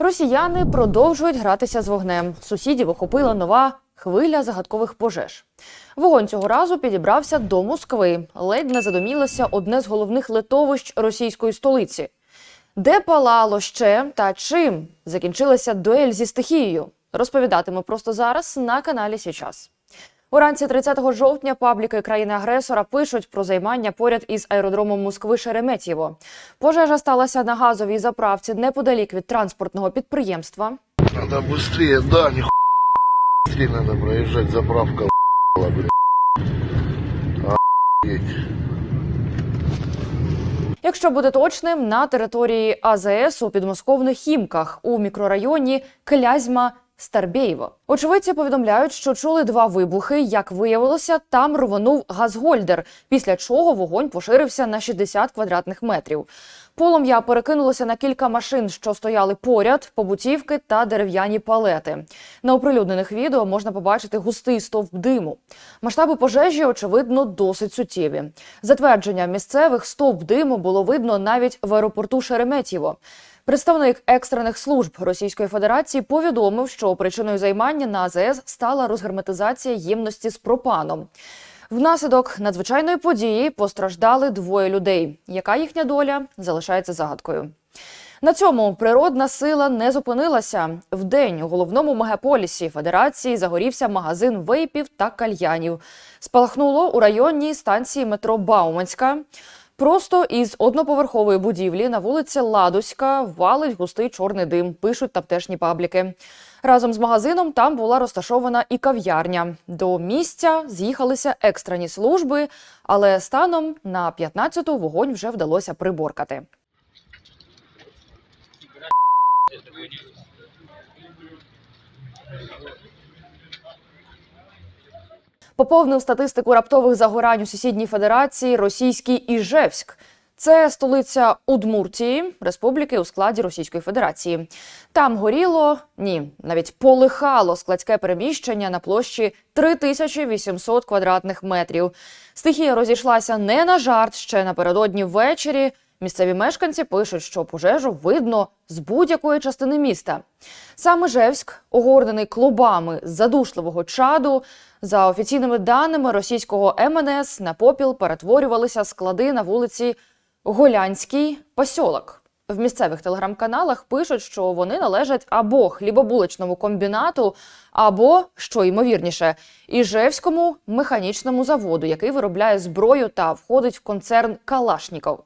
Росіяни продовжують гратися з вогнем. Сусідів охопила нова хвиля загадкових пожеж. Вогонь цього разу підібрався до Москви. Ледь не задумілося одне з головних литовищ російської столиці. Де палало ще та чим закінчилася дуель зі стихією? Розповідатиму просто зараз на каналі Січас. Уранці 30 жовтня пабліки країни-агресора пишуть про займання поряд із аеродромом Москви Шереметьєво. Пожежа сталася на газовій заправці неподалік від транспортного підприємства. Надо быстрее, да, быстрее надо проезжать, заправка. Якщо бути точним, на території АЗС у підмосковних Хімках у мікрорайоні Клязьма. Старбєєво. Очевидці повідомляють, що чули два вибухи. Як виявилося, там рвонув газгольдер, після чого вогонь поширився на 60 квадратних метрів. Полум'я перекинулося на кілька машин, що стояли поряд, побутівки та дерев'яні палети. На оприлюднених відео можна побачити густий стовп диму. Масштаби пожежі, очевидно, досить суттєві. Затвердження місцевих стовп диму було видно навіть в аеропорту Шереметьєво. Представник екстрених служб Російської Федерації повідомив, що причиною займання на АЗС стала розгерметизація ємності з пропаном. Внаслідок надзвичайної події постраждали двоє людей. Яка їхня доля залишається загадкою. На цьому природна сила не зупинилася. Вдень у головному мегаполісі Федерації загорівся магазин вейпів та кальянів. Спалахнуло у районній станції метро Бауманська. Просто із одноповерхової будівлі на вулиці Ладоська валить густий чорний дим, пишуть тамтешні пабліки. Разом з магазином там була розташована і кав'ярня. До місця з'їхалися екстрені служби, але станом на 15-ту вогонь вже вдалося приборкати. Поповнив статистику раптових загорань у сусідній федерації російський Іжевськ. Це столиця Удмуртії, республіки у складі Російської Федерації. Там горіло ні, навіть полихало складське переміщення на площі 3800 квадратних метрів. Стихія розійшлася не на жарт ще напередодні ввечері. Місцеві мешканці пишуть, що пожежу видно з будь-якої частини міста. Саме Жевськ, огорнений клубами задушливого чаду, за офіційними даними російського МНС, на попіл перетворювалися склади на вулиці Голянський посьолок. В місцевих телеграм-каналах пишуть, що вони належать або хлібобуличному комбінату, або, що ймовірніше, Іжевському механічному заводу, який виробляє зброю та входить в концерн Калашніков.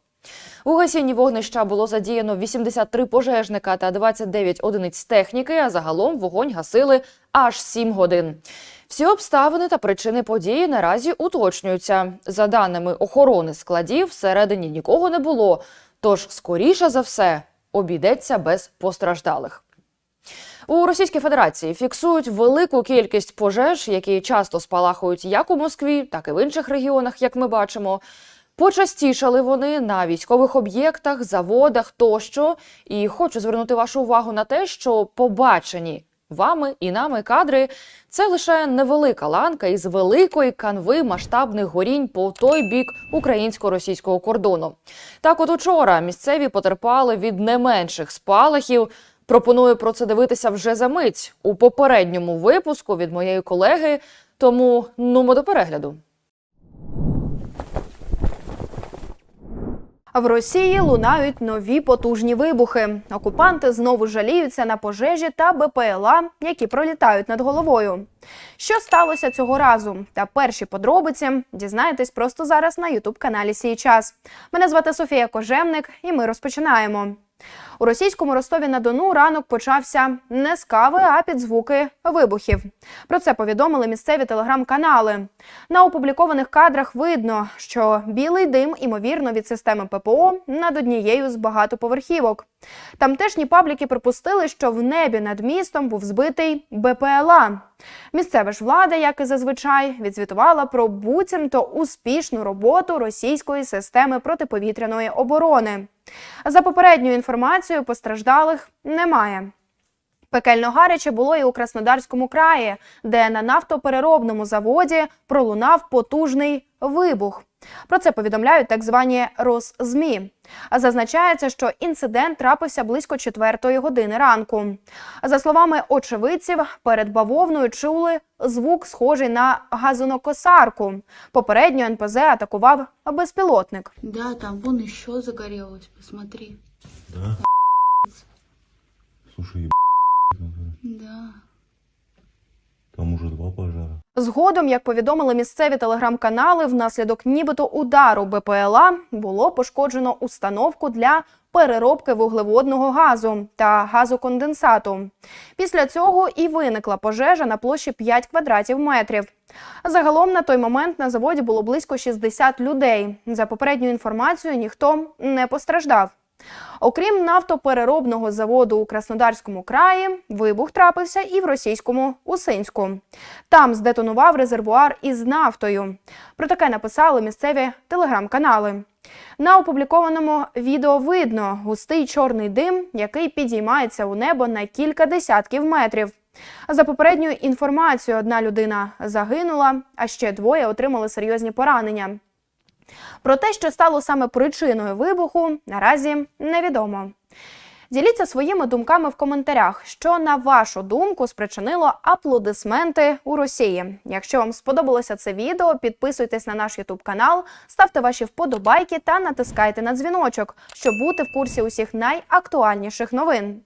У гасінні вогнища було задіяно 83 пожежника та 29 одиниць техніки, а загалом вогонь гасили аж 7 годин. Всі обставини та причини події наразі уточнюються. За даними охорони складів, всередині нікого не було. Тож, скоріше за все, обійдеться без постраждалих. У Російській Федерації фіксують велику кількість пожеж, які часто спалахують як у Москві, так і в інших регіонах, як ми бачимо. Почастішали вони на військових об'єктах, заводах тощо. І хочу звернути вашу увагу на те, що побачені вами і нами кадри це лише невелика ланка із великої канви масштабних горінь по той бік українсько-російського кордону. Так, от учора місцеві потерпали від не менших спалахів. Пропоную про це дивитися вже за мить у попередньому випуску від моєї колеги. Тому нумо до перегляду. В Росії лунають нові потужні вибухи. Окупанти знову жаліються на пожежі та БПЛА, які пролітають над головою. Що сталося цього разу? Та перші подробиці дізнаєтесь просто зараз на Ютуб каналі Сій час. Мене звати Софія Кожевник, і ми розпочинаємо. У російському Ростові на Дону ранок почався не з кави, а під звуки вибухів. Про це повідомили місцеві телеграм-канали. На опублікованих кадрах видно, що білий дим, імовірно, від системи ППО над однією з багатоповерхівок. Тамтешні пабліки припустили, що в небі над містом був збитий БПЛА. Місцева ж влада, як і зазвичай, відзвітувала про буцімто успішну роботу російської системи протиповітряної оборони. За попередньою інформацією, постраждалих немає. Пекельно гаряче було і у Краснодарському краї, де на нафтопереробному заводі пролунав потужний вибух. Про це повідомляють так звані Росзмі. Зазначається, що інцидент трапився близько четвертої години ранку. За словами очевидців, перед бавовною чули звук, схожий на газонокосарку. Попередньо НПЗ атакував безпілотник. Да, там вон ще загорелось, посмотри. Да? Слушай, еб... Да. Там уже два пожара. Згодом, як повідомили місцеві телеграм-канали, внаслідок нібито удару БПЛА було пошкоджено установку для переробки вуглеводного газу та газоконденсату. Після цього і виникла пожежа на площі 5 квадратів метрів. Загалом на той момент на заводі було близько 60 людей. За попередньою інформацією, ніхто не постраждав. Окрім нафтопереробного заводу у Краснодарському краї, вибух трапився і в російському Усинську. Там здетонував резервуар із нафтою. Про таке написали місцеві телеграм-канали. На опублікованому відео видно густий чорний дим, який підіймається у небо на кілька десятків метрів. За попередньою інформацією, одна людина загинула, а ще двоє отримали серйозні поранення. Про те, що стало саме причиною вибуху, наразі невідомо. Діліться своїми думками в коментарях, що на вашу думку спричинило аплодисменти у Росії. Якщо вам сподобалося це відео, підписуйтесь на наш Ютуб канал, ставте ваші вподобайки та натискайте на дзвіночок, щоб бути в курсі усіх найактуальніших новин.